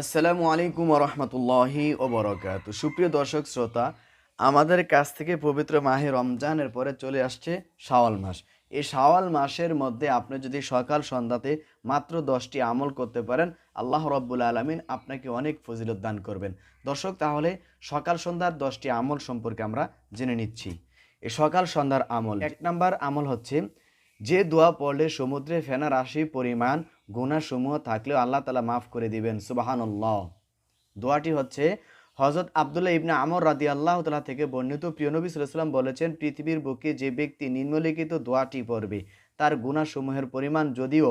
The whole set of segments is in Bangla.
আসসালামু আলাইকুম রহমতুল্লাহি ওবরকাত। সুপ্রিয় দর্শক, শ্রোতা, আমাদের কাছ থেকে পবিত্র মাহে রমজানের পরে চলে আসছে শাওয়াল মাস। এই শাওয়াল মাসের মধ্যে আপনি যদি সকাল সন্ধ্যাতে মাত্র দশটি আমল করতে পারেন, আল্লাহ রব্বুল আলমিন আপনাকে অনেক ফজিলত দান করবেন। দর্শক, তাহলে সকাল সন্ধ্যার দশটি আমল সম্পর্কে আমরা জেনে নিচ্ছি। এই সকাল সন্ধ্যার আমল, এক নাম্বার আমল হচ্ছে যে দোয়া পড়লে সমুদ্রে ফেনা রাশি পরিমাণ গুণাসমূহ থাকলেও আল্লাহ তালা মাফ করে দিবেন, সুবাহানুল্লাহ। দোয়াটি হচ্ছে হজরত আবদুল্লাহ ইবনে আমর রাদি আল্লাহ তালা থেকে বর্ণিত, প্রিয় নবী সাল্লাম বলেছেন, পৃথিবীর বুকে যে ব্যক্তি নিম্নলিখিত দোয়াটি পড়বে, তার গুণাসমূহের পরিমাণ যদিও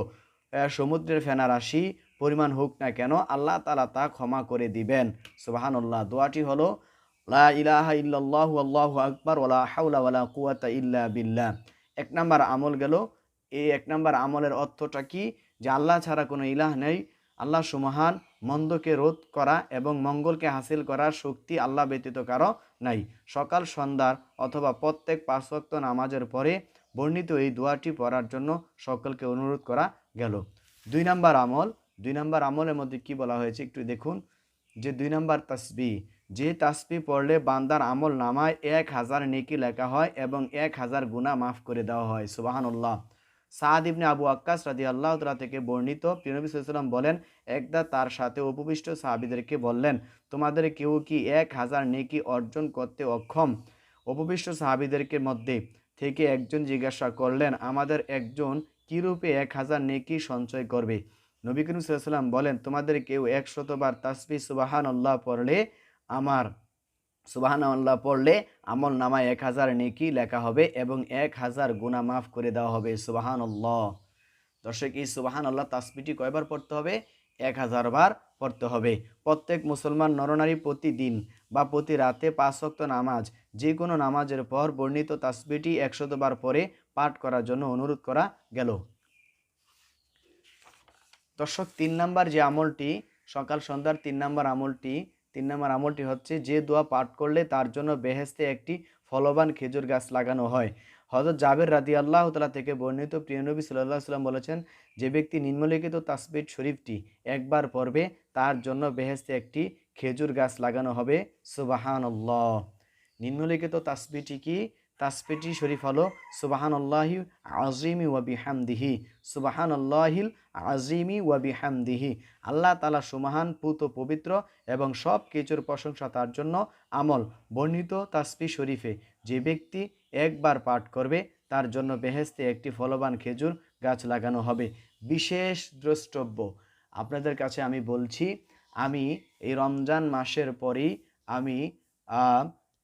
সমুদ্রের ফেনা রাশি পরিমাণ হোক না কেন, আল্লাহ তালা তা ক্ষমা করে দিবেন, সুবাহানুল্লাহ। দোয়াটি হলো, লা ইলাহা ইল্লা বিল্লাহ। এক নাম্বার আমল গেল, এই এক নাম্বার আমলের অর্থটা কি? যে আল্লাহ ছাড়া কোনো ইলাহ নেই। আল্লাহ সুমহান, মন্দকে রোধ করা এবং মঙ্গলকে হাসিল করার শক্তি আল্লাহ ব্যতীত কারও নাই। সকাল, সন্ধ্যার অথবা প্রত্যেক পাঁচ ওয়াক্ত নামাজের পরে বর্ণিত এই দোয়াটি পড়ার জন্য সকলকে অনুরোধ করা গেল। দুই নাম্বার আমল। দুই নাম্বার আমলের মধ্যে কি বলা হয়েছে একটু দেখুন। যে দুই নাম্বার তাসবি। যে তাসবি পড়লে বান্দার আমল নামায় এক হাজার নেকি লেখা হয় এবং এক হাজার গুণা মাফ করে দেওয়া হয়। সুবাহানুল্লাহ। সাদ ইবনে আবু আক্কাস রাদি আল্লাহ তালা থেকে বর্ণিত। প্রিয়নবী সাল্লাম বলেন, একদা তার সাথে উপবিষ্ট সাহাবিদেরকে বললেন, তোমাদের কেউ কি এক হাজার নেকি অর্জন করতে অক্ষম? উপবিষ্ট সাহাবিদেরকে মধ্যে থেকে একজন জিজ্ঞাসা করলেন, আমাদের একজন কীরূপে এক হাজার নেকি সঞ্চয় করবে? নবী করিম সাল্লাম বলেন, তোমাদের কেউ একশতবার তাসবি সুবাহান আল্লাহ পড়লে আমার সুবাহান আল্লাহ পড়লে আমল নামায় এক হাজার নেকি লেখা হবে এবং এক হাজার গুণা মাফ করে দেওয়া হবে সুবাহান আল্লাহ দর্শক, এই সুবাহান আল্লাহ তাসবিটি কয়বার পড়তে হবে? এক হাজার বার পড়তে হবে। প্রত্যেক মুসলমান নরনারী প্রতিদিন বা প্রতি রাতে পাঁচ ওয়াক্ত নামাজ যে কোনো নামাজের পর বর্ণিত তাসবিটি একশতবার পরে পাঠ করার জন্য অনুরোধ করা গেল। দর্শক, তিন নাম্বার যে আমলটি, সকাল সন্ধ্যার তিন নাম্বার আমলটি তিন নম্বর আমলটি হচ্ছে, যে দোয়া পাঠ করলে তার জন্য বেহেস্তে একটি ফলবান খেজুর গাছ লাগানো হয়। হজরত জাবের রাদি আল্লাহ তালা থেকে বর্ণিত প্রিয়নবী সাল্লাহ সাল্লাম বলেছেন, যে ব্যক্তি নিম্নলিখিত তাসবির শরীফটি একবার পড়বে, তার জন্য বেহেস্তে একটি খেজুর গাছ লাগানো হবে। সুবাহানল্লাহ। নিম্নলিখিত তাসবিটি কি? তাসবিটি শরীফ হলো সুবাহান আল্লাহি আজিমি ওয়াবি হামদিহি সুবাহান আল্লাহিল আজিমি ওয়াবি হামদিহি আল্লাহ তালা সুমাহান, পুত, পবিত্র এবং সব কিছুর প্রশংসা তার জন্য আমল। বর্ণিত তাসবি শরীফে যে ব্যক্তি একবার পাঠ করবে, তার জন্য বেহেস্তে একটি ফলবান খেজুর গাছ লাগানো হবে। বিশেষ দ্রষ্টব্য। আপনাদের কাছে আমি বলছি, আমি এই রমজান মাসের পরেই আমি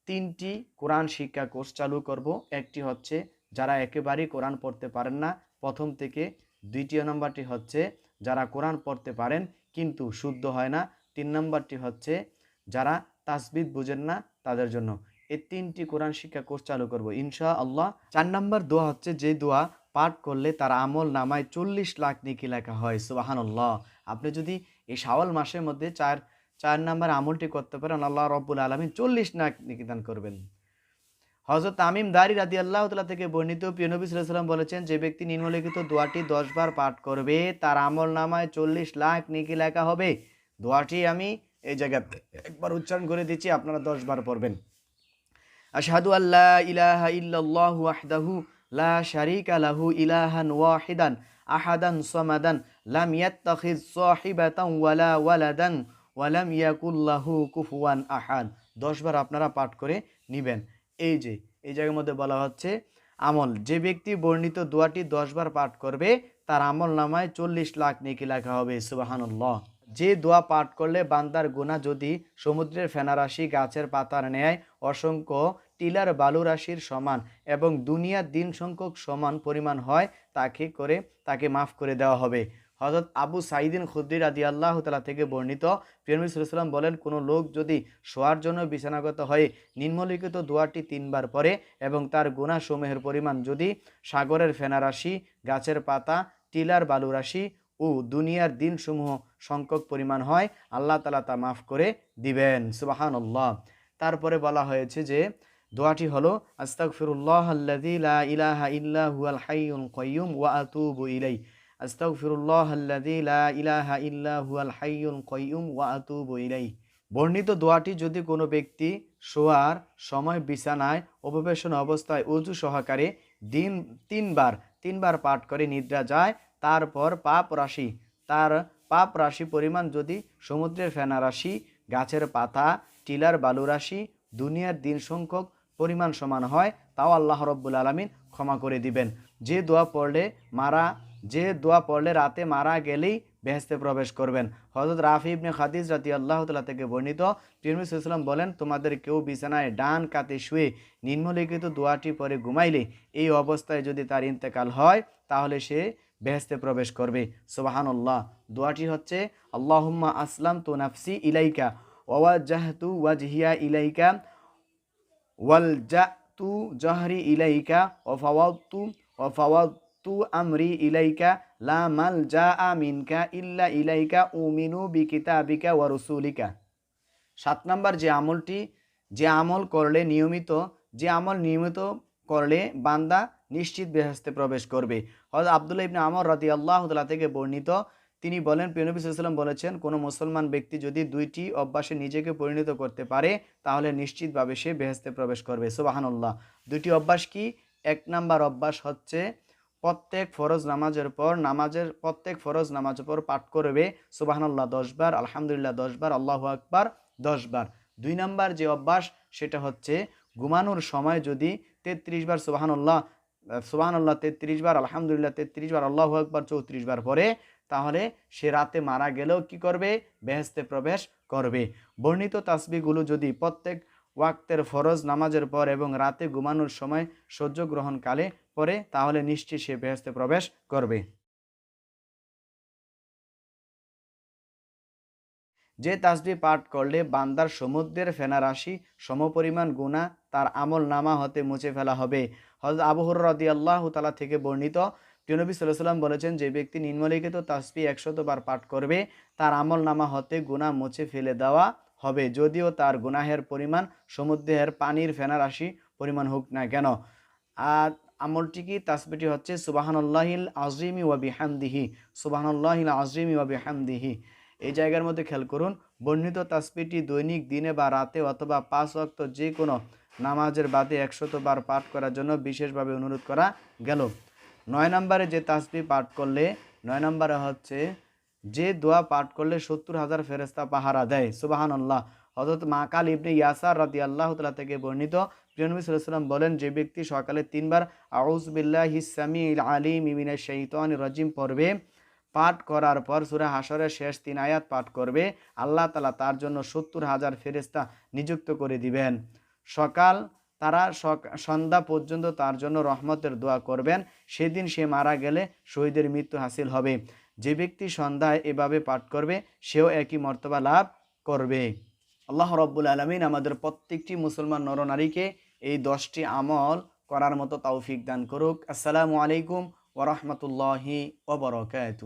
তিনটি কোরআন শিক্ষা কোর্স চালু করব। একটি হচ্ছে যারা একেবারেই কোরআন পড়তে পারেন না। প্রথম থেকে দ্বিতীয় নম্বরটি হচ্ছে যারা কোরআন পড়তে পারেন কিন্তু শুদ্ধ হয় না। তিন নম্বরটি হচ্ছে যারা তাসবিদ বুঝেন না তাদের জন্য। এই তিনটি কোরআন শিক্ষা কোর্স চালু করব ইনশা আল্লাহ চার নম্বর দোয়া হচ্ছে যে দোয়া পাঠ করলে তার আমল নামায় চল্লিশ লাখ নেকি লেখা হয়। সুবাহান্লাহ আপনি যদি এই শাওয়াল মাসের মধ্যে চার চার নম্বর আমলটি করতে পারেন, আল্লাহ রব্বুল আলমিন চল্লিশ নেকি দান করবেন। হজরত তামিম দারি রাদি আল্লাহ তালা থেকে বর্ণিত, প্রিয় নবী সাল্লাম বলেছেন, যে ব্যক্তি নিম্নলিখিত দোয়াটি দশ বার পাঠ করবে, তার আমল নামায় চল্লিশ লাখ নিকি লেখা হবে। দোয়াটি আমি এই জায়গাতে একবার উচ্চারণ করে দিচ্ছি, আপনারা দশ বার পড়বেন। আশহাদু আল্লাহ ইলাহা ইল্লাল্লাহু ওয়াহদাহু লা শারীকা লাহু ইলাহান ওয়াহিদান আহাদান সামাদান লাম ইয়াত্তাখিজ সাহিবাতান ওয়ালা ওয়ালাদান ওয়ালাম ইয়াকুল্লাহু কুফুয়ান আহাদ। দশ বার আপনারা পাঠ করে নিবেন। এই যে, এই জায়গার মধ্যে বলা হচ্ছে, আমল, যে ব্যক্তি বর্ণিত দোয়াটি দশ বার পাঠ করবে, তার আমল নামায় চল্লিশ লাখ নেকি লেখা হবে, সুবাহানুল্লাহ। যে দোয়া পাঠ করলে বান্দার গুণা যদি সমুদ্রের ফেনারাশি, গাছের পাতার ন্যায় অসংখ্য, টিলার বালু রাশির সমান এবং দুনিয়ার দিন সংখ্যক সমান পরিমাণ হয়, তাকে করে, তাকে মাফ করে দেওয়া হবে। হজরত আবু সাইদিন খুদ্দির আদি আল্লাহ তালা থেকে বর্ণিত প্রিয়নবী সাল্লাম বলেন, কোনো লোক যদি শোয়ার জন্য বিছানাগত হয়ে নিম্নলিখিত দোয়াটি তিনবার পরে এবং তার গুণাসমূহের পরিমাণ যদি সাগরের ফেনারাশি গাছের পাতা, টিলার বালুরাশি ও দুনিয়ার দিনসমূহ সংখ্যক পরিমাণ হয়, আল্লাহ তালা তা মাফ করে দিবেন। সুবাহান্লাহ তারপরে বলা হয়েছে যে, দোয়াটি হলো, আস্তাগফিরুল্লাহ আল্লাযী লা ইলাহা ইল্লা হুয়াল হাইয়ুল কাইয়্যুম ওয়া আতুবু ইলাই লা ইলাহা ইল্লা হুয়াল বর্ণিত দোয়াটি যদি কোনো ব্যক্তি শোয়ার সময় বিছানায় অপবেশন অবস্থায় অজু সহকারে দিন তিনবার তিনবার পাঠ করে নিদ্রা যায়, তারপর পাপ রাশি, তার পাপ রাশি পরিমাণ যদি সমুদ্রের ফেনা রাশি, গাছের পাতা, টিলার বালু রাশি, দুনিয়ার দিন সংখ্যক পরিমাণ সমান হয়, তাও আল্লাহ রব্বুল আলমিন ক্ষমা করে দিবেন। যে দোয়া পড়লে মারা যে দোয়া পড়লে রাতে মারা গেলেই বেহেস্তে প্রবেশ করবেন। হজরত রাফি ইবনে খাদিজ রাতি আল্লাহ তালা থেকে বর্ণিত তিরমিস ইসলাম বলেন, তোমাদের কেউ বিছানায় ডান কাতে শুয়ে নিম্নলিখিত দোয়াটি পরে ঘুমাইলে এই অবস্থায় যদি তার ইন্তেকাল হয়, তাহলে সে বেহেস্তে প্রবেশ করবে। সুবাহানুল্লাহ। দোয়াটি হচ্ছে, আল্লাহম্মা আসলাম তু নাফসি ইলাইকা ওয়াজাহতু ওয়াজহিয়া ইলাইকা ওয়াল তু জহরি ইলাইকা ওফাওয়াতু ওফাওয়াতু আমরি ইলাইকা লা মাল জা আমিনকা ইল্লা ইলাইকা উমিনু বিকিতাবিকা ওয়া রসুলিকা সাত নাম্বার যে আমলটি, যে আমল করলে নিয়মিত, যে আমল নিয়মিত করলে বান্দা নিশ্চিত বেহেস্তে প্রবেশ করবে। হয়তো আবদুল্লাহ ইবনে আমর রাতি আল্লাহ থেকে বর্ণিত, তিনি বলেন প্রিয়নবী সাল্লাম বলেছেন, কোনো মুসলমান ব্যক্তি যদি দুইটি অভ্যাসে নিজেকে পরিণত করতে পারে, তাহলে নিশ্চিতভাবে সে বেহেস্তে প্রবেশ করবে। সুবাহানুল্লাহ। দুটি অভ্যাস কি? এক নাম্বার অভ্যাস হচ্ছে প্রত্যেক ফরজ নামাজের পর, নামাজের প্রত্যেক ফরজ নামাজের পর পাঠ করবে, সুবাহানুল্লাহ দশবার আলহামদুলিল্লাহ দশবার আল্লাহ আকবার দশবার দুই নাম্বার যে অভ্যাস, সেটা হচ্ছে ঘুমানোর সময় যদি তেত্রিশ বার সুবাহানুল্লাহ সুবাহানুল্লাহ তেত্রিশ বার, আলহামদুলিল্লাহ তেত্রিশ বার, আল্লাহ আকবার চৌত্রিশ বার পরে তাহলে সে রাতে মারা গেলেও কি করবে? বেহেস্তে প্রবেশ করবে। বর্ণিত তাসবিগুলো যদি প্রত্যেক ওয়াক্তের ফরজ নামাজের পর এবং রাতে ঘুমানোর সময় সহ্য গ্রহণকালে পরে তাহলে নিশ্চয়ই সে বেহস্তে প্রবেশ করবে। যে তাসবি পাঠ করলে বান্দার সমুদ্রের ফেনারাশি সমপরিমাণ গুণা তার আমল নামা হতে মুছে ফেলা হবে। হজরত আবহর রদি আল্লাহ তালা থেকে বর্ণিত প্রিয়নবী সাল্লাহ সাল্লাম বলেছেন, যে ব্যক্তি নিম্নলিখিত তাসবি একশত বার পাঠ করবে, তার আমল নামা হতে গুণা মুছে ফেলে দেওয়া হবে। যদিও তার গুনাহের পরিমাণ, সমুদ্রের পানির ফেনারাশি পরিমাণ হোক না কেন। আর আমলটি কি? তাসবিটি হচ্ছে, সুবাহানুল্লাহিল আজিমি ওয়াবি হামদিহি সুবাহানুল্লাহিল আজিমি ওয়াবি হামদিহি এই জায়গার মধ্যে খেয়াল করুন, বর্ণিত তাসবিটি দৈনিক দিনে বা রাতে অথবা পাঁচ অক্ত যে কোনো নামাজের বাদে একশত বার পাঠ করার জন্য বিশেষভাবে অনুরোধ করা গেল। নয় নম্বরে যে তাসবি পাঠ করলে, নয় নম্বরে হচ্ছে যে দোয়া পাঠ করলে সত্তর হাজার ফেরেস্তা পাহারা দেয় সুবাহান আল্লাহ হজরত মাকাল ইবনে ইয়াসার রাদি আল্লাহ তালা থেকে বর্ণিত প্রিয়নবী সাল্লাম বলেন, যে ব্যক্তি সকালে তিনবার আউজবিল্লাহ হিসামি আলিম ইমিনের শৈতান রাজিম পড়বে, পাঠ করার পর সুরা হাসরের শেষ তিন আয়াত পাঠ করবে, আল্লাহ তালা তার জন্য সত্তর হাজার ফেরেস্তা নিযুক্ত করে দিবেন। সকাল তারা সন্ধ্যা পর্যন্ত তার জন্য রহমতের দোয়া করবেন। সেদিন সে মারা গেলে শহীদের মৃত্যু হাসিল হবে। যে ব্যক্তি সন্ধ্যায় এভাবে পাঠ করবে, সেও একই মর্তবা লাভ করবে। আল্লাহ রব্বুল আলমিন আমাদের প্রত্যেকটি মুসলমান নরনারীকে এই দশটি আমল করার মতো তৌফিক দান করুক। আসসালামু আলাইকুম ওরহমতুল্লাহি ওবরকাত